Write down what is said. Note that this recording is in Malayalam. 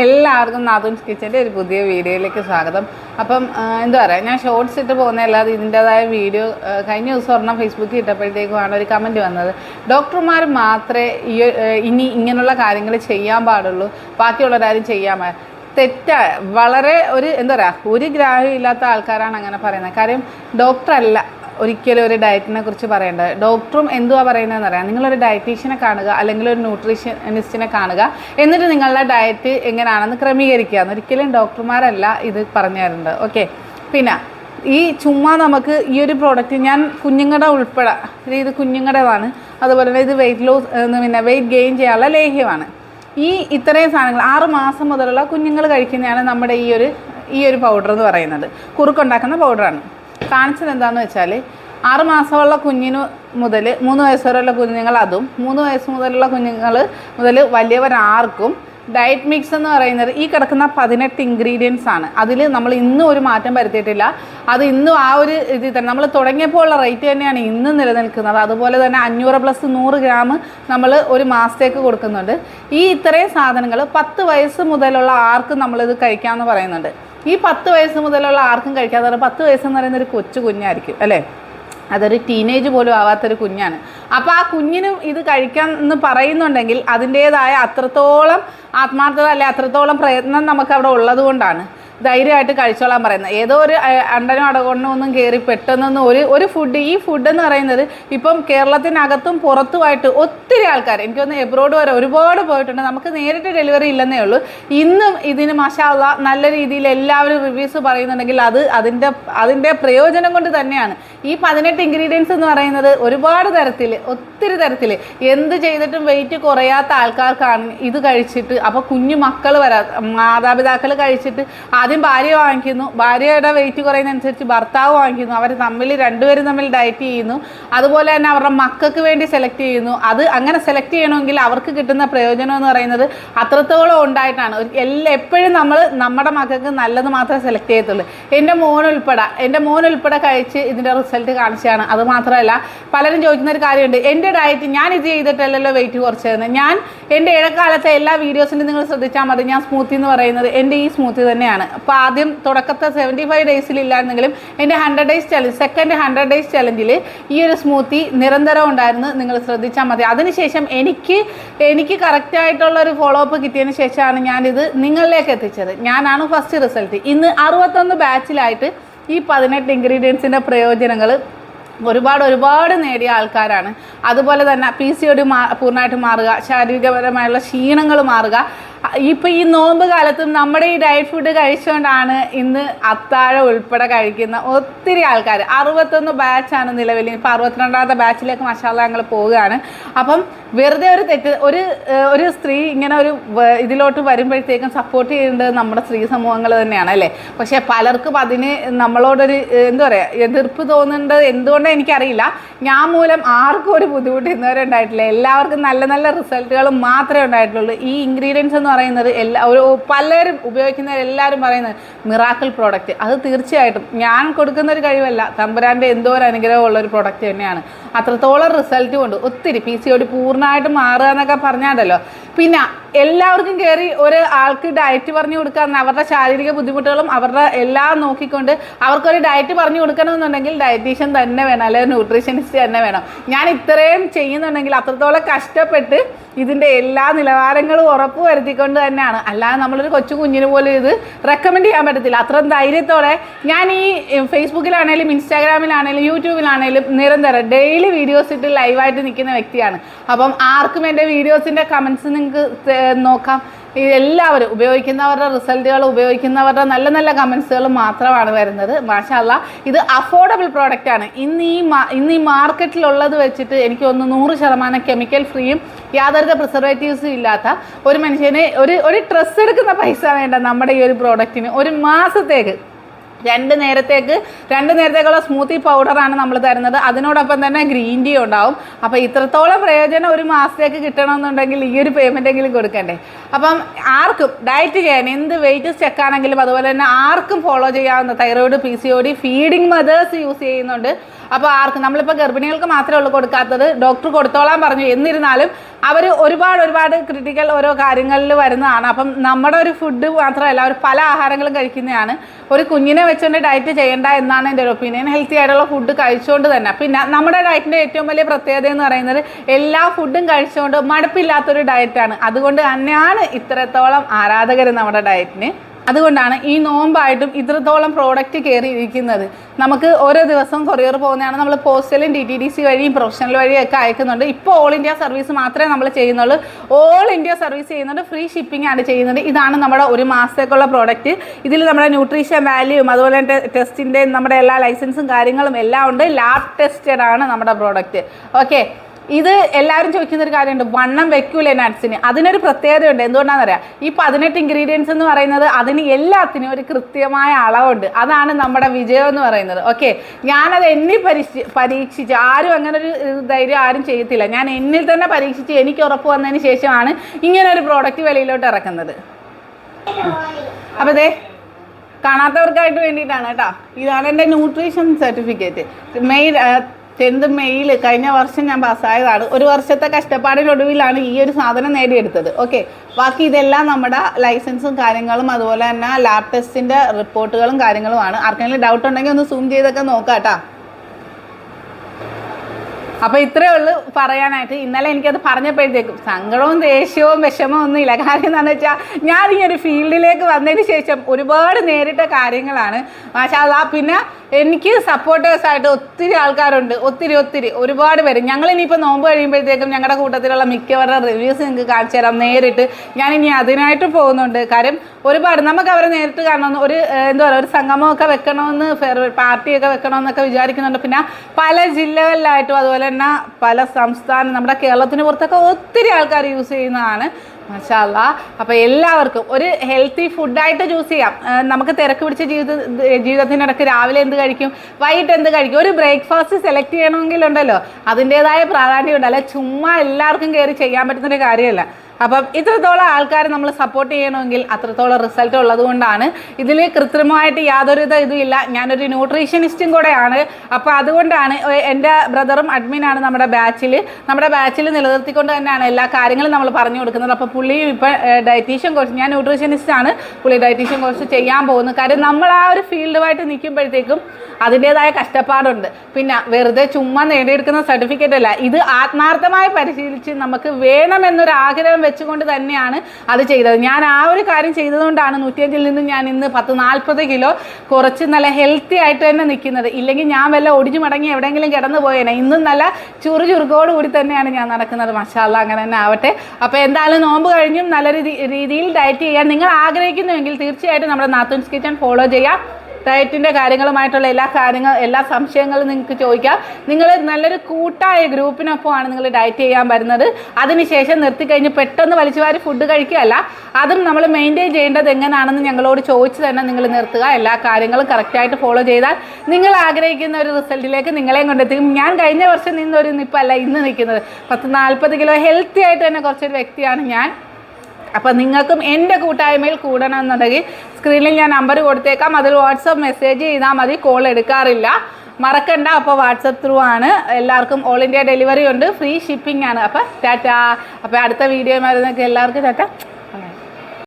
എല്ലാവർക്കും നാഥുൻസ് കിച്ചന്റെ ഒരു പുതിയ വീഡിയോയിലേക്ക് സ്വാഗതം. അപ്പം എന്താ പറയുക ഞാൻ ഷോർട്സ് ഇട്ട് പോകുന്നതല്ലാതെ ഇതിന്റെതായ വീഡിയോ കഴിഞ്ഞ ദിവസം ഒരെണ്ണം ഫേസ്ബുക്കിൽ ഇട്ടപ്പോഴത്തേക്കുമാണ് ഒരു കമന്റ് വന്നത്. ഡോക്ടർമാർ മാത്രമേ ഈ ഇനി ഇങ്ങനെയുള്ള കാര്യങ്ങൾ ചെയ്യാൻ പാടുള്ളൂ. ബാക്കിയുള്ളവരാരും ചെയ്യാൻ പാ തെറ്റാ. വളരെ ഒരു എന്താ പറയുക ഒരു ഗ്രാഹ്യം ഇല്ലാത്ത ആൾക്കാരാണ് അങ്ങനെ പറയുന്നത്. കാര്യം ഡോക്ടറല്ല ഒരിക്കലും ഒരു ഡയറ്റിനെ കുറിച്ച് പറയേണ്ടത് ഡോക്ടറും എന്തുവാ പറയുന്നതെന്ന് അറിയാം. നിങ്ങളൊരു ഡയറ്റീഷ്യനെ കാണുക അല്ലെങ്കിൽ ഒരു ന്യൂട്രീഷനിസ്റ്റിനെ കാണുക എന്നിട്ട് നിങ്ങളുടെ ഡയറ്റ് എങ്ങനെയാണെന്ന് ക്രമീകരിക്കുക. ഒരിക്കലും ഡോക്ടർമാരല്ല ഇത് പറഞ്ഞു തരുന്നത് ഓക്കെ പിന്നെ ഈ ചുമ്മാ നമുക്ക് ഈ ഒരു പ്രോഡക്റ്റ് ഞാൻ കുഞ്ഞുങ്ങളുടെ ഉൾപ്പെടെ ഇത് കുഞ്ഞുങ്ങളുടേതാണ് അതുപോലെ തന്നെ ഇത് വെയിറ്റ് ലോസ് പിന്നെ വെയിറ്റ് ഗെയിൻ ചെയ്യാനുള്ള ലേഹ്യമാണ്. ഈ ഇത്രയും സാധനങ്ങൾ ആറ് മാസം മുതലുള്ള കുഞ്ഞുങ്ങൾ കഴിക്കുന്നതാണ് നമ്മുടെ ഈ ഒരു ഈ ഒരു പൗഡർ എന്ന് പറയുന്നത്. കുറുക്കുണ്ടാക്കുന്ന പൗഡറാണ് കാണിച്ചത് എന്താണെന്ന് വെച്ചാൽ ആറ് മാസമുള്ള കുഞ്ഞിന് മുതൽ മൂന്ന് വയസ്സ് വരെയുള്ള കുഞ്ഞുങ്ങൾ അതും മൂന്ന് വയസ്സ് മുതലുള്ള കുഞ്ഞുങ്ങൾ മുതൽ വലിയവരാർക്കും ഡയറ്റ് മിക്സ് എന്ന് പറയുന്നത് ഈ കിടക്കുന്ന പതിനെട്ട് ഇൻഗ്രീഡിയൻസ് ആണ്. അതിൽ നമ്മൾ ഇന്നും ഒരു മാറ്റം വരുത്തിയിട്ടില്ല. അത് ഇന്നും ആ ഒരു ഇതിൽ തന്നെ നമ്മൾ തുടങ്ങിയപ്പോൾ ഉള്ള റേറ്റ് തന്നെയാണ് ഇന്നും നിലനിൽക്കുന്നത്. അതുപോലെ തന്നെ അഞ്ഞൂറ് പ്ലസ് നൂറ് ഗ്രാം നമ്മൾ ഒരു മാസത്തേക്ക് കൊടുക്കുന്നുണ്ട്. ഈ ഇത്രയും സാധനങ്ങൾ പത്ത് വയസ്സ് മുതലുള്ള ആർക്കും നമ്മളിത് കഴിക്കാമെന്ന് പറയുന്നുണ്ട്. ഈ പത്ത് വയസ്സ് മുതലുള്ള ആർക്കും കഴിക്കാതെ പറഞ്ഞാൽ പത്ത് വയസ്സെന്ന് പറയുന്ന ഒരു കൊച്ചു കുഞ്ഞായിരിക്കും അല്ലേ? അതൊരു ടീനേജ് പോലും ആവാത്തൊരു കുഞ്ഞാണ്. അപ്പോൾ ആ കുഞ്ഞിനും ഇത് കഴിക്കാം എന്ന് പറയുന്നുണ്ടെങ്കിൽ അതിന്റേതായ അത്രത്തോളം ആത്മാർത്ഥത അല്ലെ അത്രത്തോളം പ്രയത്നം നമുക്ക് അവിടെ ഉള്ളത് കൊണ്ടാണ്. ധൈര്യമായിട്ട് കഴിച്ചോളാൻ പറയുന്നത്. ഏതോ ഒരു അണ്ടനും അടകൊണ്ടോ ഒന്നും കയറി പെട്ടെന്നൊന്നും ഒരു ഒരു ഫുഡ് ഈ ഫുഡ് എന്ന് പറയുന്നത് ഇപ്പം കേരളത്തിനകത്തും പുറത്തുമായിട്ട് ഒത്തിരി ആൾക്കാർ എനിക്കൊന്ന് എബ്രോഡ് വരെ ഒരുപാട് പോയിട്ടുണ്ട്. നമുക്ക് നേരിട്ട് ഡെലിവറി ഇല്ലെന്നേ ഉള്ളൂ. ഇന്നും ഇതിന് മഷാള്ള നല്ല രീതിയിൽ എല്ലാവരും റിവ്യൂസ് പറയുന്നുണ്ടെങ്കിൽ അത് അതിന്റെ അതിന്റെ പ്രയോജനം കൊണ്ട് തന്നെയാണ്. ഈ പതിനെട്ട് ഇൻഗ്രീഡിയൻസ് എന്ന് പറയുന്നത് ഒരുപാട് തരത്തിൽ ഒത്തിരി തരത്തിൽ എന്ത് ചെയ്തിട്ടും വെയിറ്റ് കുറയാത്ത ആൾക്കാർക്കാണ് ഇത് കഴിച്ചിട്ട് അപ്പോൾ കുഞ്ഞു മക്കൾ വരാ മാതാപിതാക്കൾ കഴിച്ചിട്ട് ആദ്യം ഭാര്യ വാങ്ങിക്കുന്നു. ഭാര്യയുടെ വെയിറ്റ് കുറയുന്നതനുസരിച്ച് ഭർത്താവ് വാങ്ങിക്കുന്നു. അവർ തമ്മിൽ രണ്ടുപേരും തമ്മിൽ ഡയറ്റ് ചെയ്യുന്നു. അതുപോലെ തന്നെ അവരുടെ മക്കൾക്ക് വേണ്ടി സെലക്ട് ചെയ്യുന്നു. അത് അങ്ങനെ സെലക്ട് ചെയ്യണമെങ്കിൽ അവർക്ക് കിട്ടുന്ന പ്രയോജനം എന്ന് പറയുന്നത് അത്രത്തോളം ഉണ്ടായിട്ടാണ്. എല്ലാ എപ്പോഴും നമ്മൾ നമ്മുടെ മക്കൾക്ക് നല്ലത് മാത്രമേ സെലക്ട് ചെയ്യത്തുള്ളൂ. എന്റെ മോൻ ഉൾപ്പെടെ എന്റെ മോൻ ഉൾപ്പെടെ കഴിച്ച് ഇതിന്റെ റിസൾട്ട് കാണിച്ചതാണ്. അത് മാത്രമല്ല പലരും ചോദിക്കുന്ന ഒരു കാര്യമുണ്ട്. എന്റെ ഡയറ്റ് ഞാൻ ഇത് ചെയ്തിട്ടല്ലല്ലോ വെയിറ്റ് കുറച്ചതെന്ന്. ഞാൻ എന്റെ ഇടക്കാലത്തെ എല്ലാ വീഡിയോസിലും നിങ്ങൾ ശ്രദ്ധിച്ചാൽ മതി. ഞാൻ സ്മൂത്തി എന്ന് പറയുന്നത് എന്റെ ഈ സ്മൂത്തി തന്നെയാണ്. അപ്പോൾ ആദ്യം തുടക്കത്തെ സെവന്റി ഫൈവ് ഡേയ്സിൽ ഇല്ലായിരുന്നെങ്കിലും എന്റെ hundred days challenge second hundred days ചലഞ്ചിൽ ഈ ഒരു സ്മൂത്തി നിരന്തരം ഉണ്ടായിരുന്നു. നിങ്ങൾ ശ്രദ്ധിച്ചാൽ മതി. അതിനുശേഷം എനിക്ക് എനിക്ക് കറക്റ്റായിട്ടുള്ള ഒരു ഫോളോ അപ്പ് കിട്ടിയതിന് ശേഷമാണ് ഞാനിത് നിങ്ങളിലേക്ക് എത്തിച്ചത്. ഞാനാണ് ഫസ്റ്റ് റിസൾട്ട് ഇന്ന് അറുപത്തൊന്ന് ബാച്ചിലായിട്ട് ഈ പതിനെട്ട് ഇൻഗ്രീഡിയൻസിന്റെ പ്രയോജനങ്ങൾ ഒരുപാട് ഒരുപാട് നേടിയ ആൾക്കാരാണ്. അതുപോലെ തന്നെ പി സി ഒ ഡി മാ പൂർണമായിട്ട് മാറുക. ശാരീരികപരമായുള്ള ക്ഷീണങ്ങൾ മാറുക. ഇപ്പോൾ ഈ നോമ്പ് കാലത്തും നമ്മുടെ ഈ ഡയറ്റ് ഫുഡ് കഴിച്ചുകൊണ്ടാണ് ഇന്ന് അത്താഴം ഉൾപ്പെടെ കഴിക്കുന്ന ഒത്തിരി ആൾക്കാർ അറുപത്തൊന്ന് ബാച്ചാണ് നിലവിൽ. ഇപ്പോൾ അറുപത്തിരണ്ടാമത്തെ ബാച്ചിലേക്ക് മസാല ഞങ്ങൾ പോവുകയാണ്. അപ്പം വെറുതെ ഒരു തെറ്റ് ഒരു ഒരു സ്ത്രീ ഇങ്ങനെ ഒരു ഇതിലോട്ട് വരുമ്പോഴത്തേക്കും സപ്പോർട്ട് ചെയ്യേണ്ടത് നമ്മുടെ സ്ത്രീ സമൂഹങ്ങൾ തന്നെയാണ് അല്ലേ? പക്ഷേ പലർക്കും അതിന് നമ്മളോടൊരു എന്താ പറയുക എതിർപ്പ് തോന്നുന്നത് എന്തുകൊണ്ടാണ് എനിക്കറിയില്ല. ഞാൻ മൂലം ആർക്കും ഒരു ബുദ്ധിമുട്ട് ഇന്നുവരെ ഉണ്ടായിട്ടില്ല. എല്ലാവർക്കും നല്ല നല്ല റിസൾട്ടുകൾ മാത്രമേ ഉണ്ടായിട്ടുള്ളൂ. ഈ ഇൻഗ്രീഡിയൻസ് എന്ന് പറയുന്നത് എല്ലാ ഒരു പലരും ഉപയോഗിക്കുന്ന എല്ലാവരും പറയുന്നത് മിറാക്കിൾ പ്രോഡക്റ്റ് അത് തീർച്ചയായിട്ടും ഞാൻ കൊടുക്കുന്ന ഒരു കഴിവല്ല. തമ്പുരാന്റെ എന്തോ ഒരു അനുഗ്രഹമുള്ള ഒരു പ്രോഡക്റ്റ് തന്നെയാണ്. അത്രത്തോളം റിസൾട്ട് കൊണ്ട് ഒത്തിരി പി സി ഒടി പൂർണമായിട്ട് മാറുക എന്നൊക്കെ പറഞ്ഞാണ്ടല്ലോ. പിന്നെ എല്ലാവർക്കും കയറി ഒരു ആൾക്ക് ഡയറ്റ് പറഞ്ഞു കൊടുക്കാമെന്ന് അവരുടെ ശാരീരിക ബുദ്ധിമുട്ടുകളും അവരുടെ എല്ലാം നോക്കിക്കൊണ്ട് അവർക്കൊരു ഡയറ്റ് പറഞ്ഞു കൊടുക്കണമെന്നുണ്ടെങ്കിൽ ഡയറ്റീഷ്യൻ തന്നെ വേണം അല്ലെങ്കിൽ ന്യൂട്രീഷനിസ്റ്റ് തന്നെ വേണം. ഞാൻ ഇത്രയും ചെയ്യുന്നുണ്ടെങ്കിൽ അത്രത്തോളം കഷ്ടപ്പെട്ട് ഇതിന്റെ എല്ലാ നിലവാരങ്ങളും ഉറപ്പ് വരുത്തിക്കൊണ്ട് തന്നെയാണ്. അല്ലാതെ നമ്മളൊരു കൊച്ചു കുഞ്ഞിന് പോലും ഇത് റെക്കമെൻഡ് ചെയ്യാൻ പറ്റത്തില്ല. അത്രയും ധൈര്യത്തോടെ ഞാൻ ഈ ഫേസ്ബുക്കിലാണേലും ഇൻസ്റ്റാഗ്രാമിലാണേലും യൂട്യൂബിലാണേലും നിരന്തരം ഡെയിലി വീഡിയോസ് ഇട്ട് ലൈവായിട്ട് നിൽക്കുന്ന വ്യക്തിയാണ്. അപ്പം ആർക്കും എന്റെ വീഡിയോസിന്റെ കമൻസ് നിങ്ങൾക്ക് നോക്കാം. ഈ എല്ലാവരും ഉപയോഗിക്കുന്നവരുടെ റിസൾട്ടുകൾ ഉപയോഗിക്കുന്നവരുടെ നല്ല നല്ല കമൻസുകൾ മാത്രമാണ് വരുന്നത്. മാഷാല്ല ഇത് അഫോർഡബിൾ പ്രോഡക്റ്റാണ് ഇന്ന് ഈ ഇന്ന് ഈ മാർക്കറ്റിലുള്ളത് വെച്ചിട്ട് എനിക്ക് ഒന്ന് നൂറ് ശതമാനം കെമിക്കൽ ഫ്രീയും യാതൊരു പ്രിസർവേറ്റീവ്സും ഇല്ലാത്ത ഒരു മനുഷ്യനെ ഒരു ഒരു ഡ്രസ്സ് എടുക്കുന്ന പൈസ വേണ്ട നമ്മുടെ ഈ ഒരു പ്രോഡക്റ്റിന് ഒരു മാസത്തേക്ക് രണ്ട് നേരത്തേക്ക് രണ്ട് നേരത്തേക്കുള്ള സ്മൂത്തി പൗഡറാണ് നമ്മൾ തരുന്നത്. അതിനോടൊപ്പം തന്നെ ഗ്രീൻ ടീ ഉണ്ടാവും. അപ്പോൾ ഇത്രത്തോളം പ്രയോജനം ഒരു മാസത്തേക്ക് കിട്ടണമെന്നുണ്ടെങ്കിൽ ഈ ഒരു പേയ്മെന്റ് എങ്കിലും കൊടുക്കണ്ടേ. അപ്പം ആർക്കും ഡയറ്റ് ചെയ്യാൻ എന്ത് വെയിറ്റ് ചെക്ക് അതുപോലെ തന്നെ ആർക്കും ഫോളോ ചെയ്യാവുന്ന thyroid P C O D feeding mothers use ചെയ്യുന്നുണ്ട്. അപ്പോൾ ആർക്ക്? നമ്മളിപ്പോൾ ഗർഭിണികൾക്ക് മാത്രമേ ഉള്ളൂ കൊടുക്കാത്തത്. ഡോക്ടർ കൊടുത്തോളാൻ പറഞ്ഞു. എന്നിരുന്നാലും അവർ ഒരുപാട് ഒരുപാട് ക്രിട്ടിക്കൽ ഓരോ കാര്യങ്ങളിൽ വരുന്നതാണ്. അപ്പം നമ്മുടെ ഒരു ഫുഡ് മാത്രമല്ല അവർ പല ആഹാരങ്ങളും കഴിക്കുന്നതാണ്. ഒരു കുഞ്ഞിനെ വെച്ചുകൊണ്ട് ഡയറ്റ് ചെയ്യേണ്ട എന്നാണ് എന്റെ ഒരു ഒപ്പീനിയൻ ഹെൽത്തി ആയിട്ടുള്ള ഫുഡ് കഴിച്ചുകൊണ്ട് തന്നെ. പിന്നെ നമ്മുടെ ഡയറ്റിന്റെ ഏറ്റവും വലിയ പ്രത്യേകത എന്ന് പറയുന്നത് എല്ലാ ഫുഡും കഴിച്ചുകൊണ്ട് മടുപ്പില്ലാത്തൊരു ഡയറ്റാണ് അതുകൊണ്ട് തന്നെയാണ് ഇത്രത്തോളം ആരാധകർ നമ്മുടെ ഡയറ്റിന് അതുകൊണ്ടാണ് ഈ നോമ്പായിട്ടും ഇത്രത്തോളം പ്രോഡക്റ്റ് കയറിയിരിക്കുന്നത് നമുക്ക് ഓരോ ദിവസവും കൊറിയർ പോകുന്നതാണ് നമ്മൾ പോസ്റ്റലും ഡി ടി ഡി സി വഴിയും പ്രൊഫഷണൽ വഴിയും ഒക്കെ അയക്കുന്നുണ്ട്. ഇപ്പോൾ ഓൾ ഇന്ത്യ സർവീസ് മാത്രമേ നമ്മൾ ചെയ്യുന്നുള്ളൂ. ഓൾ ഇന്ത്യ സർവീസ് ചെയ്യുന്നുണ്ട് ഫ്രീ ഷിപ്പിംഗ് ആണ് ചെയ്യുന്നത്. ഇതാണ് നമ്മുടെ ഒരു മാസത്തേക്കുള്ള പ്രോഡക്റ്റ് ഇതിൽ നമ്മുടെ ന്യൂട്രീഷൻ വാല്യൂയും അതുപോലെ തന്നെ ടെസ്റ്റിന്റെ നമ്മുടെ എല്ലാ ലൈസൻസും കാര്യങ്ങളും എല്ലാം ഉണ്ട്. ലാബ് ടെസ്റ്റഡ് ആണ് നമ്മുടെ പ്രോഡക്റ്റ് ഓക്കെ ഇത് എല്ലാവരും ചോദിക്കുന്ന ഒരു കാര്യമുണ്ട്. വണ്ണം വെക്കൂലേ നട്ട്സിന് അതിനൊരു പ്രത്യേകതയുണ്ട്. എന്തുകൊണ്ടാണെന്ന് അറിയാം ഈ പതിനെട്ട് ഇൻഗ്രീഡിയൻസ് എന്ന് പറയുന്നത് അതിന് എല്ലാത്തിനും ഒരു കൃത്യമായ അളവുണ്ട്. അതാണ് നമ്മുടെ വിജയം എന്ന് പറയുന്നത്. ഓക്കെ ഞാനത് എന്നിൽ പരീക്ഷി പരീക്ഷിച്ച് ആരും അങ്ങനെ ഒരു ധൈര്യം ആരും ചെയ്യത്തില്ല. ഞാൻ എന്നിൽ തന്നെ പരീക്ഷിച്ച് എനിക്ക് ഉറപ്പ് വന്നതിന് ശേഷമാണ് ഇങ്ങനെ ഒരു പ്രോഡക്റ്റ് വെളിയിലോട്ട് ഇറക്കുന്നത്. അപ്പോൾ കാണാത്തവർക്കായിട്ട് വേണ്ടിയിട്ടാണ് കേട്ടോ. ഇതാണ് എന്റെ ന്യൂട്രീഷൻ സർട്ടിഫിക്കറ്റ് മെയ് ടെൻത്ത് മെയ്യിൽ കഴിഞ്ഞ വർഷം ഞാൻ പാസ്സായതാണ് ഒരു വർഷത്തെ കഷ്ടപ്പാടിനൊടുവിലാണ് ഈ ഒരു സാധനം നേടിയെടുത്തത്. ഓക്കെ ബാക്കി ഇതെല്ലാം നമ്മുടെ ലൈസൻസും കാര്യങ്ങളും അതുപോലെ തന്നെ ലാബ് ടെസ്റ്റിന്റെ റിപ്പോർട്ടുകളും കാര്യങ്ങളുമാണ്. ആർക്കെങ്കിലും ഡൗട്ട് ഉണ്ടെങ്കിൽ ഒന്ന് സൂം ചെയ്തൊക്കെ നോക്കാം കേട്ടോ അപ്പോൾ ഇത്രേ ഉള്ളൂ പറയാനായിട്ട്. ഇന്നലെ എനിക്കത് പറഞ്ഞപ്പോഴത്തേക്കും സങ്കടവും ദേഷ്യവും വിഷമവും ഒന്നുമില്ല കാര്യം എന്താണെന്ന് വെച്ചാൽ ഞാൻ ഈ ഒരു ഫീൽഡിലേക്ക് വന്നതിന് ശേഷം ഒരുപാട് നേരിട്ട കാര്യങ്ങളാണ്. മാഷാല്ല പിന്നെ എനിക്ക് സപ്പോർട്ടേഴ്സ് ആയിട്ട് ഒത്തിരി ആൾക്കാരുണ്ട്. ഒത്തിരി ഒത്തിരി ഒരുപാട് പേര്. ഞങ്ങൾ ഇനിയിപ്പോൾ നോമ്പ് കഴിയുമ്പോഴത്തേക്കും ഞങ്ങളുടെ കൂട്ടത്തിലുള്ള മിക്കവരുടെ റിവ്യൂസ് നിങ്ങൾക്ക് കാണിച്ചു തരാം നേരിട്ട്. ഞാൻ ഇനി അതിനായിട്ട് പോകുന്നുണ്ട്. കാര്യം ഒരുപാട് നമുക്ക് അവരെ നേരിട്ട് കാണണമെന്ന് ഒരു എന്താ പറയുക ഒരു സംഗമമൊക്കെ വെക്കണമെന്ന് പാർട്ടിയൊക്കെ വെക്കണമെന്നൊക്കെ വിചാരിക്കുന്നുണ്ട്. പിന്നെ പല ജില്ലകളിലായിട്ടും അതുപോലെ തന്നെ പല സംസ്ഥാനം നമ്മുടെ കേരളത്തിന് പുറത്തൊക്കെ ഒത്തിരി ആൾക്കാർ യൂസ് ചെയ്യുന്നതാണ്. മഷാല്ല. അപ്പോൾ എല്ലാവർക്കും ഒരു ഹെൽത്തി ഫുഡായിട്ട് ചൂസ് ചെയ്യാം. നമുക്ക് തിരക്ക് പിടിച്ച ജീവിത ജീവിതത്തിനിടയ്ക്ക് രാവിലെ എന്ത് കഴിക്കും? വൈകിട്ട് എന്ത് കഴിക്കും? ഒരു ബ്രേക്ക്ഫാസ്റ്റ് സെലക്ട് ചെയ്യണമെങ്കിലുണ്ടല്ലോ. അതിന്റേതായ പ്രാധാന്യമുണ്ട്. അല്ല ചുമ്മാ എല്ലാവർക്കും കയറി ചെയ്യാൻ പറ്റുന്നൊരു കാര്യമല്ല. അപ്പം ഇത്രത്തോളം ആൾക്കാർ നമ്മൾ സപ്പോർട്ട് ചെയ്യണമെങ്കിൽ അത്രത്തോളം റിസൾട്ട് ഉള്ളത് കൊണ്ടാണ്. ഇതിൽ കൃത്രിമമായിട്ട് യാതൊരു ഇത് ഇല്ല. ഞാനൊരു ന്യൂട്രീഷ്യനിസ്റ്റും കൂടെയാണ്. അപ്പോൾ അതുകൊണ്ടാണ് എന്റെ ബ്രദറും അഡ്മിനാണ് നമ്മുടെ ബാച്ചിൽ നമ്മുടെ ബാച്ചിൽ നിലനിർത്തിക്കൊണ്ട് തന്നെയാണ് എല്ലാ കാര്യങ്ങളും നമ്മൾ പറഞ്ഞു കൊടുക്കുന്നത്. അപ്പോൾ പുള്ളിയും ഇപ്പം ഡയറ്റീഷ്യൻ കോഴ്സ് ഞാൻ ന്യൂട്രീഷനിസ്റ്റ് ആണ്. പുള്ളി ഡയറ്റീഷ്യൻ കോഴ്സ് ചെയ്യാൻ പോകുന്നത് കാര്യം നമ്മൾ ആ ഒരു ഫീൽഡുമായിട്ട് നിൽക്കുമ്പോഴത്തേക്കും അതിന്റേതായ കഷ്ടപ്പാടുണ്ട്. പിന്നെ വെറുതെ ചുമ്മാ നേടിയെടുക്കുന്ന സർട്ടിഫിക്കറ്റ് അല്ല. ഇത് ആത്മാർത്ഥമായി പരിശീലിച്ച് നമുക്ക് വേണമെന്നൊരു ആഗ്രഹം വെച്ചുകൊണ്ട് തന്നെയാണ് അത് ചെയ്തത്. ഞാൻ ആ ഒരു കാര്യം ചെയ്തതുകൊണ്ടാണ് നൂറ്റിയഞ്ചിൽ നിന്ന് ഞാൻ ഇന്ന് പത്ത് നാൽപ്പത് കിലോ കുറച്ച് നല്ല ഹെൽത്തി ആയിട്ട് തന്നെ നിൽക്കുന്നത്. ഇല്ലെങ്കിൽ ഞാൻ വല്ല ഒടിഞ്ഞു മടങ്ങി എവിടെയെങ്കിലും കിടന്നു പോയേനെ. ഇന്നും നല്ല ചുറു ചുറുക്കോടുകൂടി തന്നെയാണ് ഞാൻ നടക്കുന്നത്. മഷാല്ല അങ്ങനെ തന്നെ ആവട്ടെ. അപ്പോൾ എന്തായാലും നോമ്പ് കഴിഞ്ഞും നല്ല രീതി- രീതിയിൽ ഡയറ്റ് ചെയ്യാൻ നിങ്ങൾ ആഗ്രഹിക്കുന്നുവെങ്കിൽ തീർച്ചയായിട്ടും നമ്മുടെ നാത്തൂൻസ് കിച്ചൺ ഫോളോ ചെയ്യാം. ഡയറ്റിന്റെ കാര്യങ്ങളുമായിട്ടുള്ള എല്ലാ കാര്യങ്ങൾ എല്ലാ സംശയങ്ങളും നിങ്ങൾക്ക് ചോദിക്കാം. നിങ്ങൾ നല്ലൊരു കൂട്ടായ ഗ്രൂപ്പിനൊപ്പമാണ് നിങ്ങൾ ഡയറ്റ് ചെയ്യാൻ വരുന്നത്. അതിനുശേഷം നിർത്തിക്കഴിഞ്ഞ് പെട്ടെന്ന് വലിച്ചുവാരി ഫുഡ് കഴിക്കുകയല്ല. അതും നമ്മൾ മെയിന്റെയിൻ ചെയ്യേണ്ടത് എങ്ങനെയാണെന്ന് ഞങ്ങളോട് ചോദിച്ച് തന്നെ നിങ്ങൾ നിർത്തുക. എല്ലാ കാര്യങ്ങളും കറക്റ്റായിട്ട് ഫോളോ ചെയ്താൽ നിങ്ങൾ ആഗ്രഹിക്കുന്ന ഒരു റിസൾട്ടിലേക്ക് നിങ്ങളെയും കൊണ്ടെത്തിക്കും. ഞാൻ കഴിഞ്ഞ വർഷം നിന്നൊരു നിപ്പല്ല ഇന്ന് നിൽക്കുന്നത്. പത്ത് നാൽപ്പത് കിലോ ഹെൽത്തി ആയിട്ട് തന്നെ കുറച്ചൊരു വ്യക്തിയാണ് ഞാൻ. അപ്പം നിങ്ങൾക്കും എന്റെ കൂട്ടായ്മയിൽ കൂടണം എന്നുണ്ടെങ്കിൽ സ്ക്രീനിൽ ഞാൻ നമ്പർ കൊടുത്തേക്കാം. അതിൽ വാട്സപ്പ് മെസ്സേജ് ചെയ്താൽ മതി. കോൾ എടുക്കാറില്ല. മറക്കണ്ട. അപ്പോൾ വാട്സപ്പ് ത്രൂ ആണ്. എല്ലാവർക്കും ഓൾ ഇന്ത്യ ഡെലിവറി ഉണ്ട്. ഫ്രീ ഷിപ്പിംഗ് ആണ്. അപ്പോൾ ടാറ്റ. അപ്പോൾ അടുത്ത വീഡിയോ മരുന്നൊക്കെ എല്ലാവർക്കും ടാറ്റ.